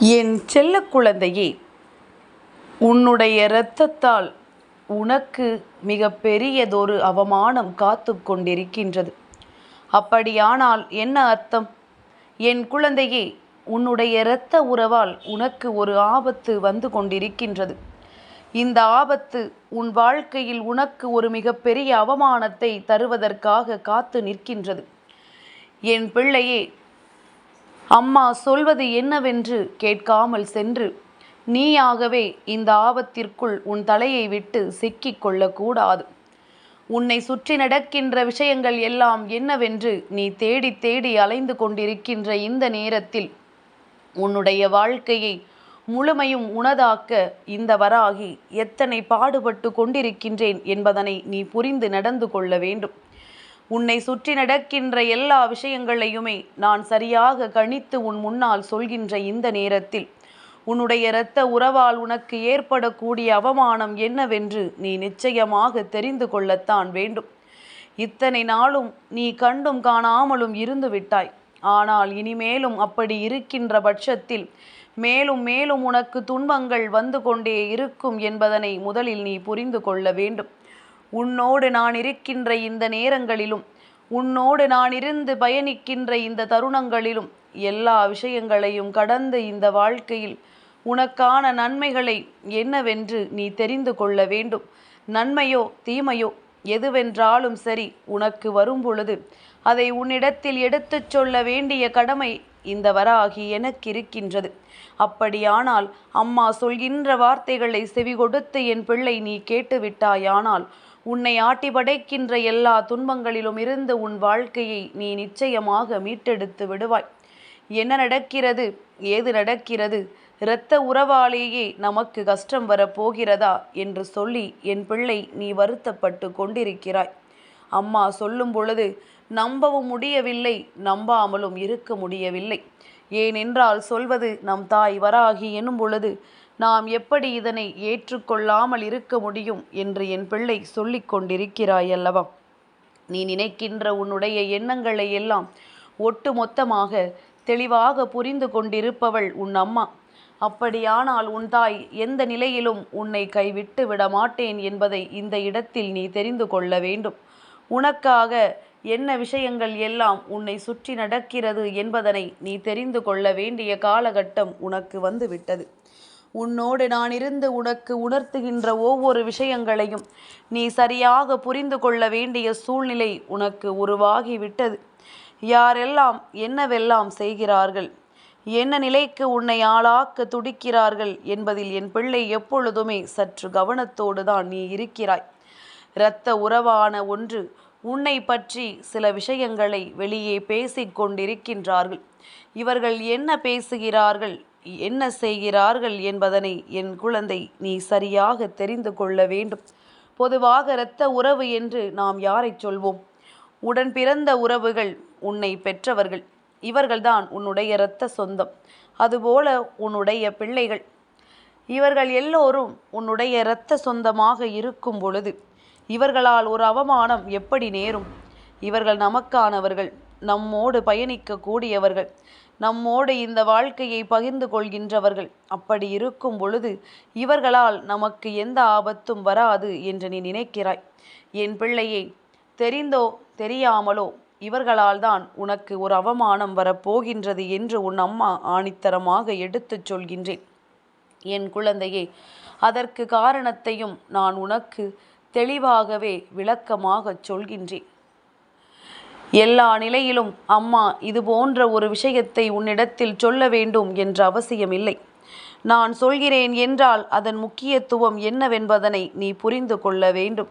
என் செல்ல குழந்தையே உன்னுடைய இரத்தத்தால் உனக்கு மிக பெரியதொரு அவமானம் காத்து கொண்டிருக்கின்றது. அப்படியானால் என்ன அர்த்தம்? என் குழந்தையே உன்னுடைய இரத்த உறவால் உனக்கு ஒரு ஆபத்து வந்து கொண்டிருக்கின்றது. இந்த ஆபத்து உன் வாழ்க்கையில் உனக்கு ஒரு மிகப்பெரிய அவமானத்தை தருவதற்காக காத்து நிற்கின்றது. என் பிள்ளையே அம்மா சொல்வது என்னவென்று கேட்காமல் சென்று நீயாகவே இந்த ஆபத்திற்குள் உன் தலையை விட்டு சிக்கிக் கொள்ளக்கூடாது. உன்னை சுற்றி நடக்கின்ற விஷயங்கள் எல்லாம் என்னவென்று நீ தேடி தேடி அலைந்து கொண்டிருக்கின்ற இந்த நேரத்தில் உன்னுடைய வாழ்க்கையை முழுமையும் உனதாக்க இந்த வராகி எத்தனை பாடுபட்டு கொண்டிருக்கின்றேன் என்பதனை நீ புரிந்து நடந்து கொள்ள வேண்டும். உன்னை சுற்றி நடக்கின்ற எல்லா விஷயங்களையுமே நான் சரியாக கணித்து உன் முன்னால் சொல்கின்ற இந்த நேரத்தில். உன்னுடைய இரத்த உறவால் உனக்கு ஏற்படக்கூடிய அவமானம் என்னவென்று நீ நிச்சயமாக தெரிந்து கொள்ளத்தான் வேண்டும். இத்தனை நாளும் நீ கண்டும் காணாமலும் இருந்து விட்டாய். ஆனால் இனிமேலும் அப்படி இருக்கின்ற பட்சத்தில் மேலும் மேலும் உனக்கு துன்பங்கள் வந்து கொண்டே இருக்கும் என்பதனை முதலில் நீ புரிந்து கொள்ள வேண்டும். உன்னோடு நான் இருக்கின்ற இந்த நேரங்களிலும் உன்னோடு நான் இருந்து பயணிக்கின்ற இந்த தருணங்களிலும் எல்லா விஷயங்களையும் கடந்து இந்த வாழ்க்கையில் உனக்கான நன்மைகளை என்னவென்று நீ தெரிந்து கொள்ள வேண்டும். நன்மையோ தீமையோ எதுவென்றாலும் சரி உனக்கு வரும்பொழுது அதை உன்னிடத்தில் எடுத்துச் சொல்ல வேண்டிய கடமை இந்த வராகி எனக்கு இருக்கின்றது அப்படியானால் அம்மா சொல்கின்ற வார்த்தைகளை செவி கொடுத்து என் பிள்ளை நீ கேட்டுவிட்டாயானால் உன்னை ஆட்டி படைக்கின்ற எல்லா துன்பங்களிலும் இருந்து உன் வாழ்க்கையை நீ நிச்சயமாக மீட்டெடுத்து விடுவாய். என்ன நடக்கிறது? ஏது நடக்கிறது? இரத்த உறவாலேயே நமக்கு கஷ்டம் வரப்போகிறதா? என்று சொல்லி என் பிள்ளை நீ வருத்தப்பட்டு கொண்டிருக்கிறாய். அம்மா சொல்லும் பொழுது நம்பவும் முடியவில்லை நம்பாமலும் இருக்க முடியவில்லை. ஏனென்றால் சொல்வது நம் தாய் வராகி எனும் பொழுது நாம் எப்படி இதனை ஏற்றுக்கொள்ளாமல் இருக்க முடியும் என்று என் பிள்ளை சொல்லிக் கொண்டிருக்கிறாய் அல்லவா நீ நினைக்கின்ற உன்னுடைய எண்ணங்களை எல்லாம் ஒட்டுமொத்தமாக தெளிவாக புரிந்து கொண்டிருப்பவள் உன் அம்மா. அப்படியானால் உன் தாய் எந்த நிலையிலும் உன்னை கைவிட்டு விட மாட்டேன் என்பதை இந்த இடத்தில் நீ தெரிந்து கொள்ள வேண்டும். உனக்காக என்ன விஷயங்கள் எல்லாம் உன்னை சுற்றி நடக்கிறது என்பதனை நீ தெரிந்து கொள்ள வேண்டிய காலகட்டம் உனக்கு வந்துவிட்டது. உன்னோடு நான் இருந்து உனக்கு உணர்த்துகின்ற ஒவ்வொரு விஷயங்களையும் நீ சரியாக புரிந்து கொள்ள வேண்டிய சூழ்நிலை உனக்கு உருவாகிவிட்டது. யாரெல்லாம் என்னவெல்லாம் செய்கிறார்கள் என்ன நிலைக்கு உன்னை ஆளாக்க துடிக்கிறார்கள் என்பதில் என் பிள்ளை எப்பொழுதுமே சற்று கவனத்தோடு தான் நீ இருக்கிறாய். இரத்த உறவான ஒன்று உன்னை பற்றி சில விஷயங்களை வெளியே பேசிக் கொண்டிருக்கின்றார்கள் இவர்கள் என்ன பேசுகிறார்கள் என்ன செய்கிறார்கள் என்பதனை என் குழந்தை நீ சரியாக தெரிந்து கொள்ள வேண்டும். பொதுவாக இரத்த உறவு என்று நாம் யாரை சொல்வோம்? உடன் பிறந்த உறவுகள் உன்னை பெற்றவர்கள். இவர்கள்தான் உன்னுடைய இரத்த சொந்தம். அதுபோல உன்னுடைய பிள்ளைகள். இவர்கள் எல்லோரும் உன்னுடைய இரத்த சொந்தமாக இருக்கும் பொழுது இவர்களால் ஒரு அவமானம் எப்படி நேரும்? இவர்கள் நமக்கானவர்கள். நம்மோடு பயணிக்கக்கூடியவர்கள். நம்மோடு இந்த வாழ்க்கையை பகிர்ந்து கொள்கின்றவர்கள். அப்படி இருக்கும் பொழுது இவர்களால் நமக்கு எந்த ஆபத்தும் வராது என்று நீ நினைக்கிறாய். என் பிள்ளையை தெரிந்தோ தெரியாமலோ இவர்களால் தான் உனக்கு ஒரு அவமானம் வரப்போகின்றது என்று உன் அம்மா ஆணித்தரமாக எடுத்துச் சொல்கின்றேன். என் குழந்தையே அதற்கு காரணத்தையும் நான் உனக்கு தெளிவாகவே விளக்கமாகச் சொல்கின்றேன். எல்லா நிலையிலும் அம்மா இது போன்ற ஒரு விஷயத்தை உன்னிடத்தில் சொல்ல வேண்டும் என்ற அவசியமில்லை. நான் சொல்கிறேன் என்றால் அதன் முக்கியத்துவம் என்னவென்பதனை நீ புரிந்து கொள்ள வேண்டும்.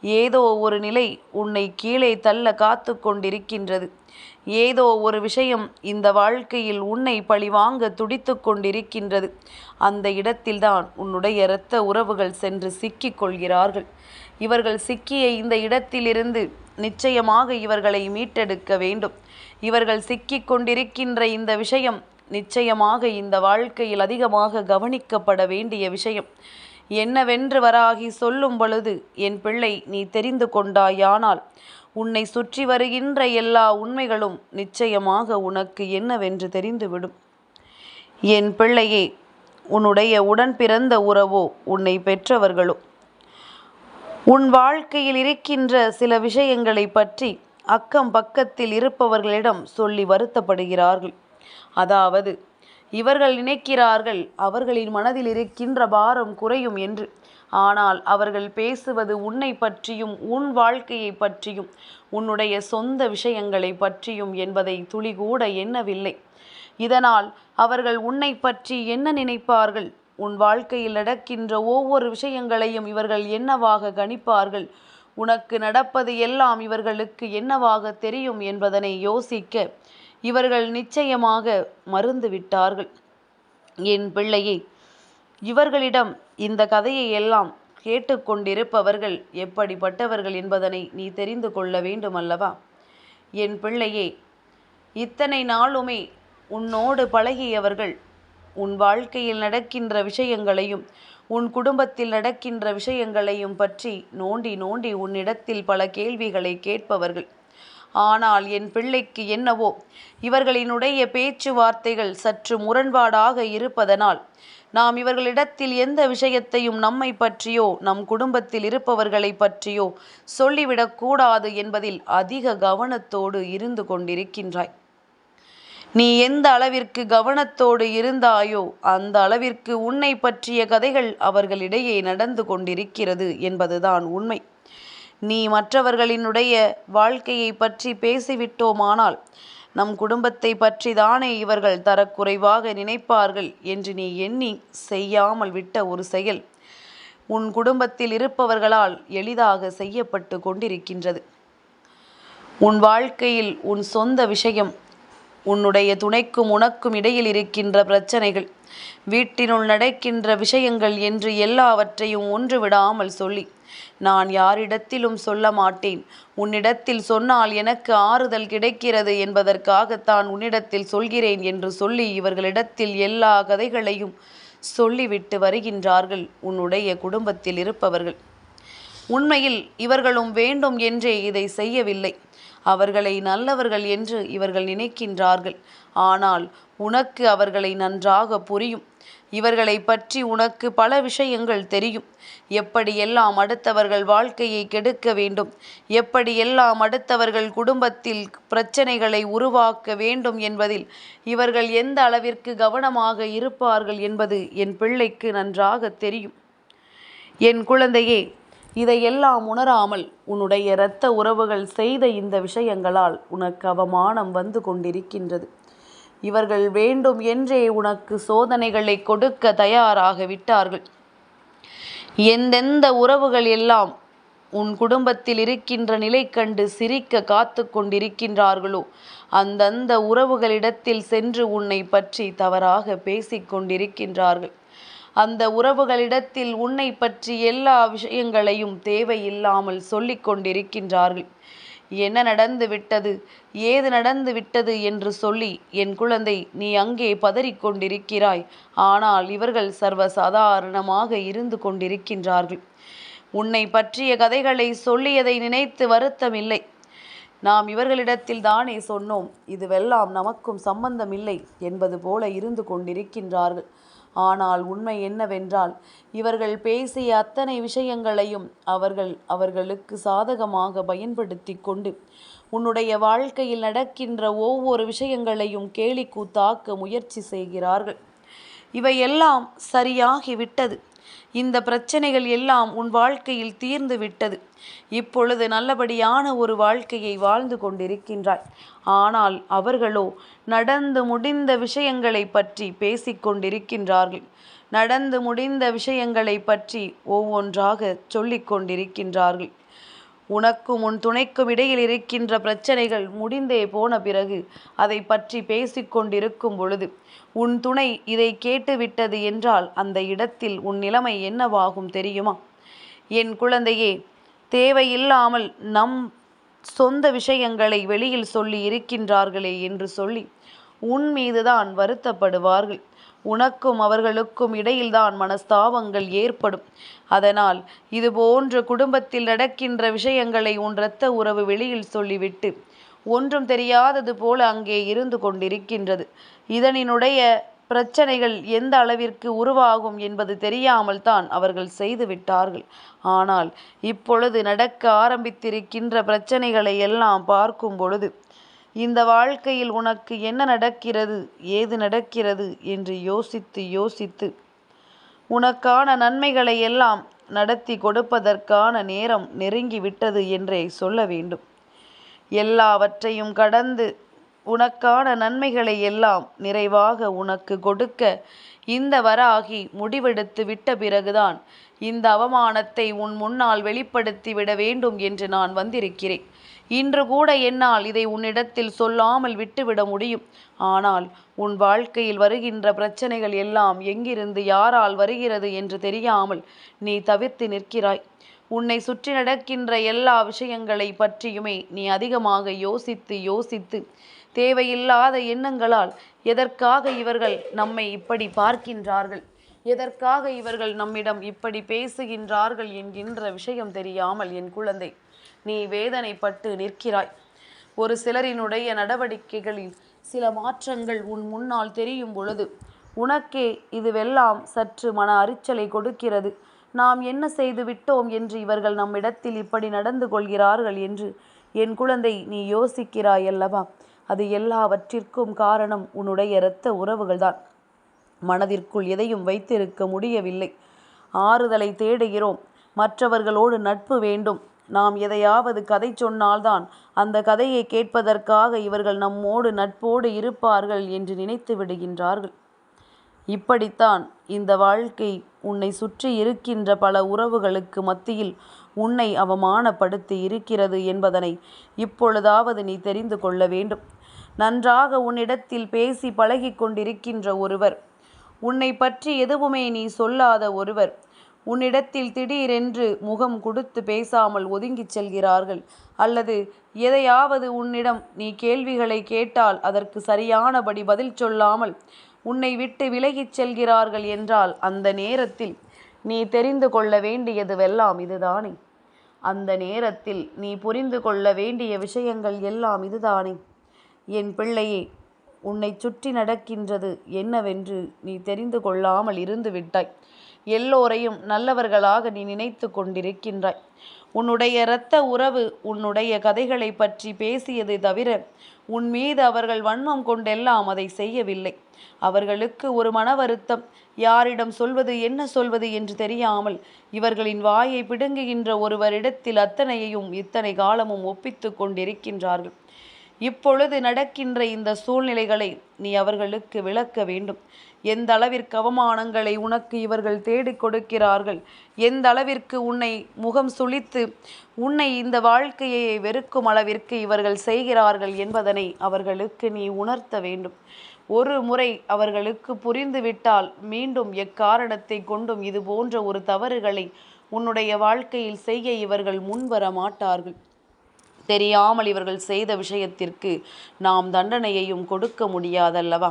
ஏதோ ஒரு நிலை உன்னை கீழே தள்ள காத்து கொண்டிருக்கின்றது. ஏதோ ஒரு விஷயம் இந்த வாழ்க்கையில் உன்னை பழிவாங்க துடித்து கொண்டிருக்கின்றது. அந்த இடத்தில்தான் உன்னுடைய இரத்த உறவுகள் சென்று சிக்கிக் கொள்கிறார்கள். இவர்கள் சிக்கிய இந்த இடத்திலிருந்து நிச்சயமாக இவர்களை மீட்டெடுக்க வேண்டும். இவர்கள் சிக்கிக் கொண்டிருக்கின்ற இந்த விஷயம் நிச்சயமாக இந்த வாழ்க்கையில் அதிகமாக கவனிக்கப்பட வேண்டிய விஷயம். என்னவென்று வராகி சொல்லும் பொழுது என் பிள்ளை நீ தெரிந்து கொண்டாயானால் உன்னை சுற்றி வருகின்ற எல்லா உண்மைகளும் நிச்சயமாக உனக்கு என்னவென்று தெரிந்துவிடும். என் பிள்ளையே உன்னுடைய உடன் பிறந்த உறவோ உன்னை பெற்றவர்களோ உன் வாழ்க்கையில் இருக்கின்ற சில விஷயங்களை பற்றி அக்கம் பக்கத்தில் இருப்பவர்களிடம் சொல்லி வருத்தப்படுகிறார்கள். அதாவது இவர்கள் நினைக்கிறார்கள் அவர்களின் மனதில் இருக்கின்ற பாரம் குறையும் என்று. ஆனால் அவர்கள் பேசுவது உன்னை பற்றியும் உன் வாழ்க்கையை பற்றியும் உன்னுடைய சொந்த விஷயங்களை பற்றியும் என்பதை துளிகூட எண்ணவில்லை. இதனால் அவர்கள் உன்னை பற்றி என்ன நினைப்பார்கள்? உன் வாழ்க்கையில் நடக்கின்ற ஒவ்வொரு விஷயங்களையும் இவர்கள் என்னவாக கணிப்பார்கள்? உனக்கு நடப்பது எல்லாம் இவர்களுக்கு என்னவாக தெரியும் என்பதனை யோசிக்க இவர்கள் நிச்சயமாக மருந்து விட்டார்கள் என் பிள்ளையே இவர்களிடம் இந்த கதையை எல்லாம் கேட்டுக்கொண்டிருப்பவர்கள் எப்படிப்பட்டவர்கள் என்பதனை நீ தெரிந்து கொள்ள வேண்டுமல்லவா? என் பிள்ளையே இத்தனை நாளுமே உன்னோடு பழகியவர்கள் உன் வாழ்க்கையில் நடக்கின்ற விஷயங்களையும் உன் குடும்பத்தில் நடக்கின்ற விஷயங்களையும் பற்றி நோண்டி நோண்டி உன்னிடத்தில் பல கேள்விகளை கேட்பவர்கள். ஆனால் என் பிள்ளைக்கு என்னவோ இவர்களினுடைய பேச்சுவார்த்தைகள் சற்று முரண்பாடாக இருப்பதனால் நாம் இவர்களிடத்தில் எந்த விஷயத்தையும் நம்மை பற்றியோ நம் குடும்பத்தில் இருப்பவர்களை பற்றியோ சொல்லிவிடக்கூடாது என்பதில் அதிக கவனத்தோடு இருந்து கொண்டிருக்கின்றாய். நீ எந்த அளவிற்கு கவனத்தோடு இருந்தாயோ அந்த அளவிற்கு உன்னை பற்றிய கதைகள் அவர்களிடையே நடந்து கொண்டிருக்கிறது என்பதுதான் உண்மை. நீ மற்றவர்களினுடைய வாழ்க்கையை பற்றி பேசிவிட்டோமானால் நம் குடும்பத்தை பற்றி தானே இவர்கள் தரக்குறைவாக நினைப்பார்கள் என்று நீ எண்ணி செய்யாமல் விட்ட ஒரு செயல் உன் குடும்பத்தில் இருப்பவர்களால் எளிதாக செய்யப்பட்டு கொண்டிருக்கின்றது. உன் வாழ்க்கையில் உன் சொந்த விஷயம் உன்னுடைய துணைக்கும் உனக்கும் இடையில் இருக்கின்ற பிரச்சனைகள் வீட்டினுள் நடக்கின்ற விஷயங்கள் என்று எல்லாவற்றையும் ஒன்று விடாமல் சொல்லி நான் யாரிடத்திலும் சொல்ல மாட்டேன். உன்னிடத்தில் சொன்னால் எனக்கு ஆறுதல் கிடைக்கிறது என்பதற்காகத்தான் உன்னிடத்தில் சொல்கிறேன் என்று சொல்லி இவர்களிடத்தில் எல்லா கதைகளையும் சொல்லிவிட்டு வருகின்றார்கள் உன்னுடைய குடும்பத்தில் இருப்பவர்கள். உண்மையில் இவர்களும் வேண்டும் என்றே இதை செய்யவில்லை. அவர்களை நல்லவர்கள் என்று இவர்கள் நினைக்கின்றார்கள். ஆனால் உனக்கு அவர்களை நன்றாக புரியும். இவர்களை பற்றி உனக்கு பல விஷயங்கள் தெரியும். எப்படியெல்லாம் அடுத்தவர்கள் வாழ்க்கையை கெடுக்க வேண்டும்? எப்படியெல்லாம் அடுத்தவர்கள் குடும்பத்தில் பிரச்சனைகளை உருவாக்க வேண்டும் என்பதில் இவர்கள் எந்த அளவிற்கு கவனமாக இருப்பார்கள் என்பது என் பிள்ளைக்கு நன்றாக தெரியும். என் குழந்தையே இதையெல்லாம் உணராமல் உன்னுடைய இரத்த உறவுகள் செய்த இந்த விஷயங்களால் உனக்கு அவமானம் வந்து கொண்டிருக்கின்றது. இவர்கள் வேண்டும் என்றே உனக்கு சோதனைகளை கொடுக்க தயாராக விட்டார்கள். எந்தெந்த உறவுகள் எல்லாம் உன் குடும்பத்தில் இருக்கின்ற நிலை கண்டு சிரிக்க காத்து கொண்டிருக்கின்றார்களோ அந்தந்த உறவுகளிடத்தில் சென்று உன்னை பற்றி தவறாக பேசிக் கொண்டிருக்கின்றார்கள். அந்த உறவுகளிடத்தில் உன்னை பற்றி எல்லா விஷயங்களையும் தேவையில்லாமல் சொல்லிக் கொண்டிருக்கின்றார்கள். என்ன நடந்து விட்டது? ஏது நடந்து விட்டது என்று சொல்லி என் குழந்தை நீ அங்கே பதறிக்கொண்டிருக்கிறாய் ஆனால் இவர்கள் சர்வசாதாரணமாக இருந்து கொண்டிருக்கின்றார்கள். உன்னை பற்றிய கதைகளை சொல்லியதை நினைத்து வருத்தமில்லை. நாம் இவர்களிடத்தில் தானே சொன்னோம் இதுவெல்லாம் நமக்கும் சம்பந்தமில்லை என்பது போல இருந்து கொண்டிருக்கின்றார்கள். ஆனால் உண்மை என்னவென்றால் இவர்கள் பேசிய அத்தனை விஷயங்களையும் அவர்கள் அவர்களுக்கு சாதகமாக பயன்படுத்தி கொண்டு உன்னுடைய வாழ்க்கையில் நடக்கின்ற ஒவ்வொரு விஷயங்களையும் கேலி கூத்தாக்க முயற்சி செய்கிறார்கள். இவையெல்லாம் சரியாகிவிட்டது. இந்த பிரச்சனைகள் எல்லாம் உன் வாழ்க்கையில் தீர்ந்து விட்டது. இப்பொழுது நல்லபடியான ஒரு வாழ்க்கையை வாழ்ந்து கொண்டிருக்கின்றாய். ஆனால் அவர்களோ நடந்து முடிந்த விஷயங்களை பற்றி பேசிக்கொண்டிருக்கின்றார்கள் நடந்து முடிந்த விஷயங்களை பற்றி ஒவ்வொன்றாக சொல்லிக் கொண்டிருக்கின்றார்கள். உனக்கும் உன் துணைக்கும் இடையில் இருக்கின்ற பிரச்சனைகள் முடிந்தே போன பிறகு அதை பற்றி பேசிக்கொண்டிருக்கும் பொழுது உன் துணை இதை கேட்டுவிட்டது என்றால் அந்த இடத்தில் உன் நிலைமை என்னவாகும் தெரியுமா? என் குழந்தையே தேவையில்லாமல் நம் சொந்த விஷயங்களை வெளியில் சொல்லி இருக்கின்றார்களே என்று சொல்லி உன் மீதுதான் வருத்தப்படுவார்கள். உனக்கும் அவர்களுக்கும் இடையில்தான் மனஸ்தாபங்கள் ஏற்படும். அதனால் இது போன்ற குடும்பத்தில் நடக்கின்ற விஷயங்களை உன் இரத்த உறவு வெளியில் சொல்லிவிட்டு ஒன்றும் தெரியாதது போல அங்கே இருந்து கொண்டிருக்கின்றது. இதனினுடைய பிரச்சனைகள் எந்த அளவிற்கு உருவாகும் என்பது தெரியாமல் தான் அவர்கள் செய்து விட்டார்கள். ஆனால் இப்பொழுது நடக்க ஆரம்பித்திருக்கின்ற பிரச்சனைகளை எல்லாம் பார்க்கும் பொழுது இந்த வாழ்க்கையில் உனக்கு என்ன நடக்கிறது ஏது நடக்கிறது என்று யோசித்து யோசித்து உனக்கான நன்மைகளை எல்லாம் நடத்தி கொடுப்பதற்கான நேரம் நெருங்கிவிட்டது என்றே சொல்ல வேண்டும். எல்லாவற்றையும் கடந்து உனக்கான நன்மைகளை எல்லாம் நிறைவாக உனக்கு கொடுக்க இந்த வராகி முடிவெடுத்து விட்ட பிறகுதான் இந்த அவமானத்தை உன் முன்னால் வெளிப்படுத்தி விட வேண்டும் என்று நான் வந்திருக்கிறேன். இன்று கூட என்னால் இதை உன்னிடத்தில் சொல்லாமல் விட்டுவிட முடியும். ஆனால் உன் வாழ்க்கையில் வருகின்ற பிரச்சனைகள் எல்லாம் எங்கிருந்து யாரால் வருகிறது என்று தெரியாமல் நீ தவிர்த்து நிற்கிறாய். உன்னை சுற்றி நடக்கின்ற எல்லா விஷயங்களை பற்றியுமே நீ அதிகமாக யோசித்து யோசித்து தேவையில்லாத எண்ணங்களால் எதற்காக இவர்கள் நம்மை இப்படி பார்க்கின்றார்கள்? எதற்காக இவர்கள் நம்மிடம் இப்படி பேசுகின்றார்கள் என்கின்ற விஷயம் தெரியாமல் என் குழந்தை நீ வேதனைப்பட்டு நிற்கிறாய். ஒரு சிலரினுடைய நடவடிக்கைகளில் சில மாற்றங்கள் உன் முன்னால் தெரியும் பொழுது உனக்கே இதுவெல்லாம் சற்று மன அரிச்சலை கொடுக்கிறது. நாம் என்ன செய்து விட்டோம் என்று இவர்கள் நம்மிடத்தில் இப்படி நடந்து கொள்கிறார்கள் என்று என் குழந்தை நீ யோசிக்கிறாய் அல்லவா? அது எல்லாவற்றிற்கும் காரணம் உன்னுடைய இரத்த உறவுகள்தான். மனதிற்குள் எதையும் வைத்திருக்க முடியவில்லை. ஆறுதலை தேடுகிறோம். மற்றவர்களோடு நட்பு வேண்டும். நாம் எதையாவது கதை சொன்னால்தான் அந்த கதையை கேட்பதற்காக இவர்கள் நம்மோடு நட்போடு இருப்பார்கள் என்று நினைத்து விடுகின்றார்கள். இப்படித்தான் இந்த வாழ்க்கை உன்னை சுற்றி இருக்கின்ற பல உறவுகளுக்கு மத்தியில் உன்னை அவமானப்படுத்தி இருக்கிறது என்பதனை இப்பொழுதாவது நீ தெரிந்து கொள்ள வேண்டும். நன்றாக உன்னிடத்தில் பேசி பழகி கொண்டிருக்கின்ற ஒருவர் உன்னை பற்றி எதுவுமே நீ சொல்லாத ஒருவர் உன்னிடத்தில் திடீரென்று முகம் கொடுத்து பேசாமல் ஒதுங்கிச் செல்கிறார்கள். அல்லது எதையாவது உன்னிடம் நீ கேள்விகளை கேட்டால் அதற்கு சரியானபடி பதில் சொல்லாமல் உன்னை விட்டு விலகிச் செல்கிறார்கள் என்றால் அந்த நேரத்தில் நீ தெரிந்து கொள்ள வேண்டியதுவெல்லாம் இதுதானே? அந்த நேரத்தில் நீ புரிந்து கொள்ள வேண்டிய விஷயங்கள் எல்லாம் இதுதானே? என் பிள்ளையே உன்னை சுற்றி நடக்கின்றது என்னவென்று நீ தெரிந்து கொள்ளாமல் இருந்து விட்டாய் எல்லோரையும் நல்லவர்களாக நீ நினைத்து கொண்டிருக்கின்றாய். உன்னுடைய இரத்த உறவு உன்னுடைய கதைகளை பற்றி பேசியதை தவிர உன் மீது அவர்கள் வன்மம் கொண்டெல்லாம் அதை செய்யவில்லை. அவர்களுக்கு ஒரு மன வருத்தம் யாரிடம் சொல்வது என்ன சொல்வது என்று தெரியாமல் இவர்களின் வாயை பிடுங்குகின்ற ஒருவரிடத்தில் அத்தனையையும் இத்தனை காலமும் ஒப்பித்து கொண்டிருக்கின்றார்கள். இப்பொழுது நடக்கின்ற இந்த சூழ்நிலைகளை நீ அவர்களுக்கு விளக்க வேண்டும். எந்த அளவிற்கு அவமானங்களை உனக்கு இவர்கள் தேடிக் கொடுக்கிறார்கள்? எந்த அளவிற்கு உன்னை முகம் சுளித்து உன்னை இந்த வாழ்க்கையை வெறுக்கும் அளவிற்கு இவர்கள் செய்கிறார்கள் என்பதனை அவர்களுக்கு நீ உணர்த்த வேண்டும். ஒரு முறை அவர்களுக்கு புரிந்துவிட்டால் மீண்டும் எக்காரணத்தை கொண்டும் இது போன்ற ஒரு தவறுகளை உன்னுடைய வாழ்க்கையில் செய்ய இவர்கள் முன்வர மாட்டார்கள். தெரியாமல் இவர்கள் செய்த விஷயத்திற்கு நாம் தண்டனையையும் கொடுக்க முடியாதல்லவா?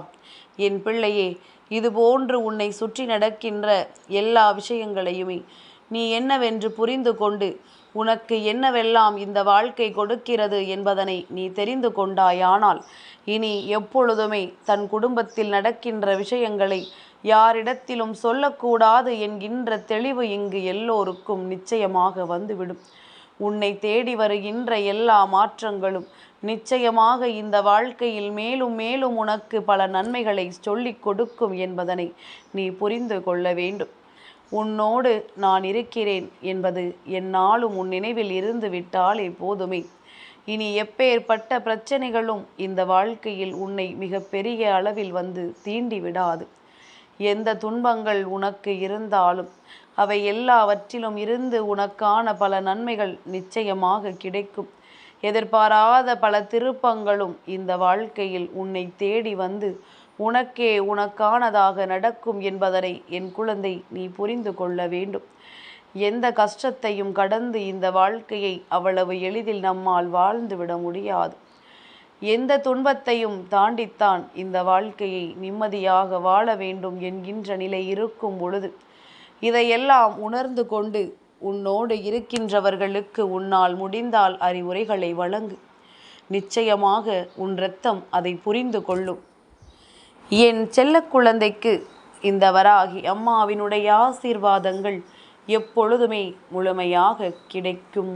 என் பிள்ளையே இதுபோன்று உன்னை சுற்றி நடக்கின்ற எல்லா விஷயங்களையுமே நீ என்னவென்று புரிந்து கொண்டு உனக்கு என்னவெல்லாம் இந்த வாழ்க்கை கொடுக்கிறது என்பதனை நீ தெரிந்து கொண்டாயானால் இனி எப்பொழுதுமே தன் குடும்பத்தில் நடக்கின்ற விஷயங்களை யாரிடத்திலும் சொல்லக்கூடாது என்கின்ற தெளிவு இங்கு எல்லோருக்கும் நிச்சயமாக வந்துவிடும். உன்னை தேடி வருகின்ற எல்லா மாற்றங்களும் நிச்சயமாக இந்த வாழ்க்கையில் மேலும் மேலும் உனக்கு பல நன்மைகளை சொல்லிக் கொடுக்கும் என்பதனை நீ புரிந்து கொள்ள வேண்டும். உன்னோடு நான் இருக்கிறேன் என்பது என்னாலும் உன் நினைவில் இருந்து விட்டாலே போதுமே. இனி எப்பேற்பட்ட பிரச்சனைகளும் இந்த வாழ்க்கையில் உன்னை மிக பெரிய அளவில் வந்து தீண்டி விடாது எந்த துன்பங்கள் உனக்கு இருந்தாலும் அவை எல்லாவற்றிலும் இருந்து உனக்கான பல நன்மைகள் நிச்சயமாக கிடைக்கும். எதிர்பாராத பல திருப்பங்களும் இந்த வாழ்க்கையில் உன்னை தேடி வந்து உனக்கே உனக்கானதாக நடக்கும் என்பதனை என் குழந்தை நீ புரிந்து கொள்ள வேண்டும். எந்த கஷ்டத்தையும் கடந்து இந்த வாழ்க்கையை அவ்வளவு எளிதில் நம்மால் வாழ்ந்து விட முடியாது. எந்த துன்பத்தையும் தாண்டித்தான் இந்த வாழ்க்கையை நிம்மதியாக வாழ வேண்டும் என்கின்ற நிலை இருக்கும் பொழுது இதையெல்லாம் உணர்ந்து கொண்டு உன்னோடு இருக்கின்றவர்களுக்கு உன்னால் முடிந்தால் அறிவுரைகளை வழங்கு. நிச்சயமாக உன் இரத்தம் அதை புரிந்து கொள்ளும். என் செல்ல குழந்தைக்கு இந்த வராகி அம்மாவினுடைய ஆசீர்வாதங்கள் எப்பொழுதுமே முழுமையாக கிடைக்கும்.